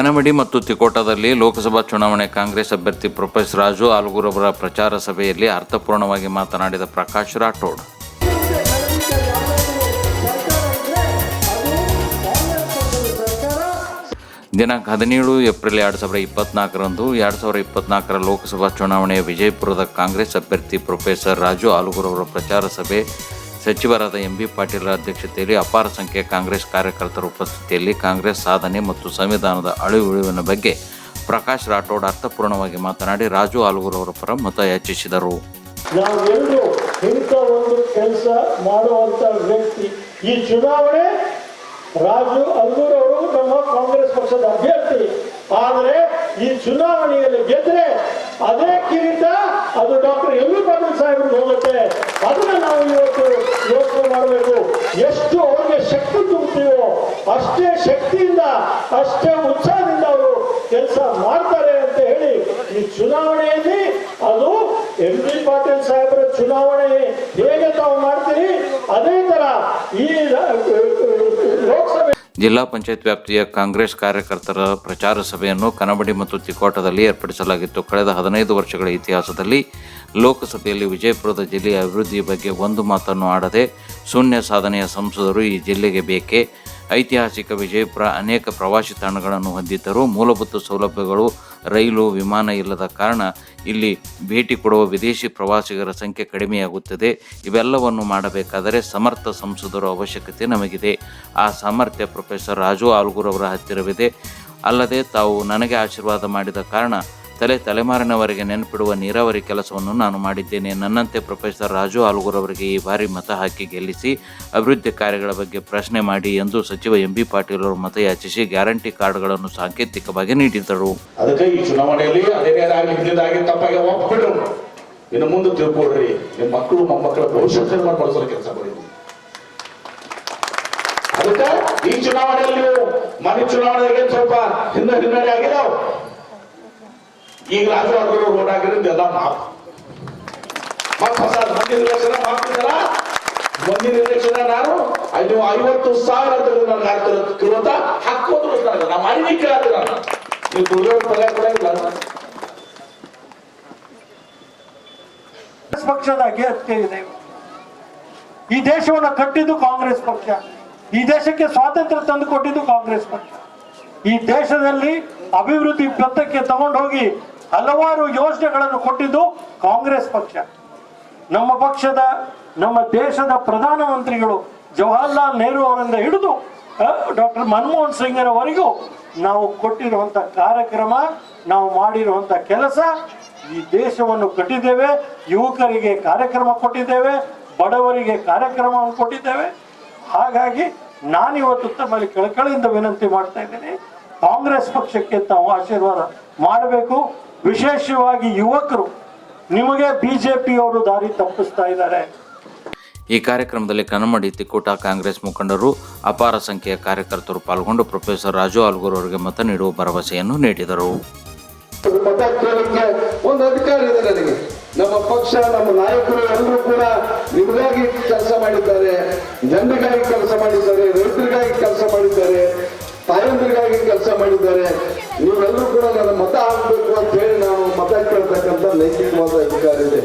ಕನಮಡಿ ಮತ್ತು ತಿಕೋಟದಲ್ಲಿ ಲೋಕಸಭಾ ಚುನಾವಣೆ ಕಾಂಗ್ರೆಸ್ ಅಭ್ಯರ್ಥಿ ಪ್ರೊಫೆಸರ್ ರಾಜು ಆಲ್ಗೂರವರ ಪ್ರಚಾರ ಸಭೆಯಲ್ಲಿ ಅರ್ಥಪೂರ್ಣವಾಗಿ ಮಾತನಾಡಿದ ಪ್ರಕಾಶ್ ರಾಠೋಡ್. ದಿನಾಂಕ ಹದಿನೇಳು ಏಪ್ರಿಲ್ ಎರಡು ಸಾವಿರದ ಇಪ್ಪತ್ನಾಲ್ಕರಂದು ಎರಡು ಸಾವಿರದ ಇಪ್ಪತ್ನಾಲ್ಕರ ಲೋಕಸಭಾ ಚುನಾವಣೆಯ ವಿಜಯಪುರದ ಕಾಂಗ್ರೆಸ್ ಅಭ್ಯರ್ಥಿ ಪ್ರೊಫೆಸರ್ ರಾಜು ಆಲ್ಗೂರವರ ಪ್ರಚಾರ ಸಭೆ ಸಚಿವರಾದ ಎಂ ಬಿ ಪಾಟೀಲರ ಅಧ್ಯಕ್ಷತೆಯಲ್ಲಿ ಅಪಾರ ಸಂಖ್ಯೆಯ ಕಾಂಗ್ರೆಸ್ ಕಾರ್ಯಕರ್ತರ ಉಪಸ್ಥಿತಿಯಲ್ಲಿ ಕಾಂಗ್ರೆಸ್ ಸಾಧನೆ ಮತ್ತು ಸಂವಿಧಾನದ ಅಳಿವುಳಿವಿನ ಬಗ್ಗೆ ಪ್ರಕಾಶ್ ರಾಠೋಡ್ ಅರ್ಥಪೂರ್ಣವಾಗಿ ಮಾತನಾಡಿ ರಾಜು ಆಲೂಗುರವರ ಪರ ಮತ ಯಾಚಿಸಿದರು. ಒಂದು ಕೆಲಸ ಮಾಡುವಂತ ವ್ಯಕ್ತಿ ಈ ಚುನಾವಣೆ ರಾಜು ಅಲ್ಗೂರ್ ಅವರು ನಮ್ಮ ಕಾಂಗ್ರೆಸ್ ಪಕ್ಷದ ಅಭ್ಯರ್ಥಿ. ಆದರೆ ಈ ಚುನಾವಣೆಯಲ್ಲಿ ಗೆದ್ರೆ ಅದೇ ಕಿರೀಟ ಅದು ಡಾಕ್ಟರ್ ಎಂ ಅಷ್ಟೇ ಉತ್ಸಾಹದಿಂದ ಅವರು ಕೆಲಸ ಮಾಡ್ತಾರೆ ಅಂತ ಹೇಳಿ ಈ ಚುನಾವಣೆಯಲ್ಲಿ ಅದು ಎಂ ಬಿ ಪಾಟೀಲ್ ಸಾಹೇಬರ ಚುನಾವಣೆ ಹೇಗೆ ತಾವು ಮಾಡ್ತೀರಿ? ಅದೇ ತರ ಈ ಲೋಕಸಭೆ ಜಿಲ್ಲಾ ಪಂಚಾಯತ್ ವ್ಯಾಪ್ತಿಯ ಕಾಂಗ್ರೆಸ್ ಕಾರ್ಯಕರ್ತರ ಪ್ರಚಾರ ಸಭೆಯನ್ನು ಕನಬಡಿ ಮತ್ತು ತಿಕೋಟದಲ್ಲಿ ಏರ್ಪಡಿಸಲಾಗಿತ್ತು. ಕಳೆದ ಹದಿನೈದು ವರ್ಷಗಳ ಇತಿಹಾಸದಲ್ಲಿ ಲೋಕಸಭೆಯಲ್ಲಿ ವಿಜಯಪುರದ ಜಿಲ್ಲೆಯ ಅಭಿವೃದ್ಧಿ ಬಗ್ಗೆ ಒಂದು ಮಾತನ್ನು ಆಡದೆ ಶೂನ್ಯ ಸಾಧನೆಯ ಸಂಸದರು ಈ ಜಿಲ್ಲೆಗೆ ಬೇಕೇ? ಐತಿಹಾಸಿಕ ವಿಜಯಪುರ ಅನೇಕ ಪ್ರವಾಸಿ ತಾಣಗಳನ್ನು ಹೊಂದಿದ್ದರೂ ಮೂಲಭೂತ ಸೌಲಭ್ಯಗಳು, ರೈಲು, ವಿಮಾನ ಇಲ್ಲದ ಕಾರಣ ಇಲ್ಲಿ ಭೇಟಿ ಕೊಡುವ ವಿದೇಶಿ ಪ್ರವಾಸಿಗರ ಸಂಖ್ಯೆ ಕಡಿಮೆಯಾಗುತ್ತದೆ. ಇವೆಲ್ಲವನ್ನು ಮಾಡಬೇಕಾದರೆ ಸಮರ್ಥ ಸಂಸದರ ಅವಶ್ಯಕತೆ ನಮಗಿದೆ. ಆ ಸಾಮರ್ಥ್ಯ ಪ್ರೊಫೆಸರ್ ರಾಜು ಆಲ್ಗೂರವರ ಹತ್ತಿರವಿದೆ. ಅಲ್ಲದೆ ತಾವು ನನಗೆ ಆಶೀರ್ವಾದ ಮಾಡಿದ ಕಾರಣ ತಲೆ ತಲೆಮಾರಿನವರೆಗೆ ನೆನಪಿಡುವ ನೀರಾವರಿ ಕೆಲಸವನ್ನು ನಾನು ಮಾಡಿದ್ದೇನೆ. ನನ್ನಂತೆ ಪ್ರೊಫೆಸರ್ ರಾಜು ಆಲೂಗೂರ್ ಅವರಿಗೆ ಈ ಬಾರಿ ಮತ ಹಾಕಿ ಗೆಲ್ಲಿಸಿ ಅಭಿವೃದ್ಧಿ ಕಾರ್ಯಗಳ ಬಗ್ಗೆ ಪ್ರಶ್ನೆ ಮಾಡಿ ಎಂದು ಸಚಿವ ಎಂ ಬಿ ಪಾಟೀಲ್ ಅವರು ಮತಯಾಚಿಸಿ ಗ್ಯಾರಂಟಿ ಕಾರ್ಡ್ಗಳನ್ನು ಸಾಂಕೇತಿಕವಾಗಿ ನೀಡಿದರು. ಇನ್ನು ಮುಂದೆ ತಿಳ್ಕೊಳ್ರಿ ನಿಮ್ಮ ಮಕ್ಕಳು, ಮೊಮ್ಮಕ್ಕಳ ಭವಿಷ್ಯ ಕೆಲಸ ಮಾಡಿ. ಅದಕ್ಕೆ ಈ ಚುನಾವಣೆಯಲ್ಲಿ ನೀವು ಮನೆ ಚುನಾವಣೆಗೆ ಸ್ವಲ್ಪ ಹಿನ್ನಡೆ ಆಗಿದಾವ. ಈಗ ರಾಜು ಅವರು ರೋಡ್ ಆಗಿರೋದು ಎಲ್ಲ ಮಾಪ್. ಮತ್ತೆ ಹೊಸ ಮುಂದಿನ ಮಾಡ್ತಿದ್ದಲ್ಲ ಮುಂದಿನ ಎಲೆಕ್ಷನ್ ನಾನು ಐದು ಐವತ್ತು ಸಾವಿರ ನಾನು ಹಾಕ್ತಿರೋದ ಹಾಕೋದ್ರು ನನಗೆ ನಾ ಮಾಡಿ ಕೇಳ್ತೀನಿ ನಾನು ನೀವು ಕೂಡ ಇಲ್ಲ ಪಕ್ಷದ ಇದೆ. ಈ ದೇಶವನ್ನು ಕಟ್ಟಿದ್ದು ಕಾಂಗ್ರೆಸ್ ಪಕ್ಷ. ಈ ದೇಶಕ್ಕೆ ಸ್ವಾತಂತ್ರ್ಯ ತಂದು ಕೊಟ್ಟಿದ್ದು ಕಾಂಗ್ರೆಸ್ ಪಕ್ಷ. ಈ ದೇಶದಲ್ಲಿ ಅಭಿವೃದ್ಧಿ ಪಥಕ್ಕೆ ತಗೊಂಡು ಹೋಗಿ ಹಲವಾರು ಯೋಜನೆಗಳನ್ನು ಕೊಟ್ಟಿದ್ದು ಕಾಂಗ್ರೆಸ್ ಪಕ್ಷ. ನಮ್ಮ ಪಕ್ಷದ, ನಮ್ಮ ದೇಶದ ಪ್ರಧಾನಮಂತ್ರಿಗಳು ಜವಾಹರ್ಲಾಲ್ ನೆಹರು ಅವರಿಂದ ಹಿಡಿದು ಡಾಕ್ಟರ್ ಮನಮೋಹನ್ ಸಿಂಗ್ರವರೆಗೂ ನಾವು ಕೊಟ್ಟಿರುವಂಥ ಕಾರ್ಯಕ್ರಮ, ನಾವು ಮಾಡಿರುವಂಥ ಕೆಲಸ, ಈ ದೇಶವನ್ನು ಕಟ್ಟಿದ್ದೇವೆ, ಯುವಕರಿಗೆ ಕಾರ್ಯಕ್ರಮ ಕೊಟ್ಟಿದ್ದೇವೆ, ಬಡವರಿಗೆ ಕಾರ್ಯಕ್ರಮವನ್ನು ಕೊಟ್ಟಿದ್ದೇವೆ. ಹಾಗಾಗಿ ನಾನಿವತ್ತು ತಮ್ಮಲ್ಲಿ ಕಳಕಳಿಯಿಂದ ವಿನಂತಿ ಮಾಡ್ತಾ ಇದ್ದೀನಿ. ಕಾಂಗ್ರೆಸ್ ಪಕ್ಷಕ್ಕೆ ತಾವು ಆಶೀರ್ವಾದ ಮಾಡಬೇಕು. ವಿಶೇಷವಾಗಿ ಯುವಕರು ನಿಮಗೆ ಬಿಜೆಪಿ ಅವರು ದಾರಿ ತಪ್ಪಿಸ್ತಾ ಇದ್ದಾರೆ. ಈ ಕಾರ್ಯಕ್ರಮದಲ್ಲಿ ಕನ್ನಮಡಿ ತಿಕ್ಕೂಟ ಕಾಂಗ್ರೆಸ್ ಮುಖಂಡರು ಅಪಾರ ಸಂಖ್ಯೆಯ ಕಾರ್ಯಕರ್ತರು ಪಾಲ್ಗೊಂಡು ಪ್ರೊಫೆಸರ್ ರಾಜು ಆಲ್ಗೂರ್ ಅವರಿಗೆ ಮತ ನೀಡುವ ಭರವಸೆಯನ್ನು ನೀಡಿದರು. ಮತ ಕೇಳಲಿಕ್ಕೆ ಒಂದು ಅಧಿಕಾರ ಇದೆ ನನಗೆ. ನಮ್ಮ ಪಕ್ಷ ನಮ್ಮ ನಾಯಕರು ಎಲ್ಲರೂ ಕೂಡ ನಿಮಗಾಗಿ ಕೆಲಸ ಮಾಡಿದ್ದಾರೆ. ಜನರಿಗಾಗಿ ಕೆಲಸ ಮಾಡಿದ್ದಾರೆ ರೈತರಿಗಾಗಿ ಕೆಲಸ ಮಾಡಿದ್ದಾರೆ. ತಾಯಂದಿರಿಗಾಗಿ ಕೆಲಸ ಮಾಡಿದ್ದಾರೆ. ನೀವೆಲ್ಲರೂ ಕೂಡ ನನ್ನ ಮತ ಹಾಕಬೇಕು ಅಂತ ಹೇಳಿ ನಾವು ಮತ ಕೇಳ್ತಕ್ಕಂಥ ನೈತಿಕವಾದ ಅಧಿಕಾರ ಇದೆ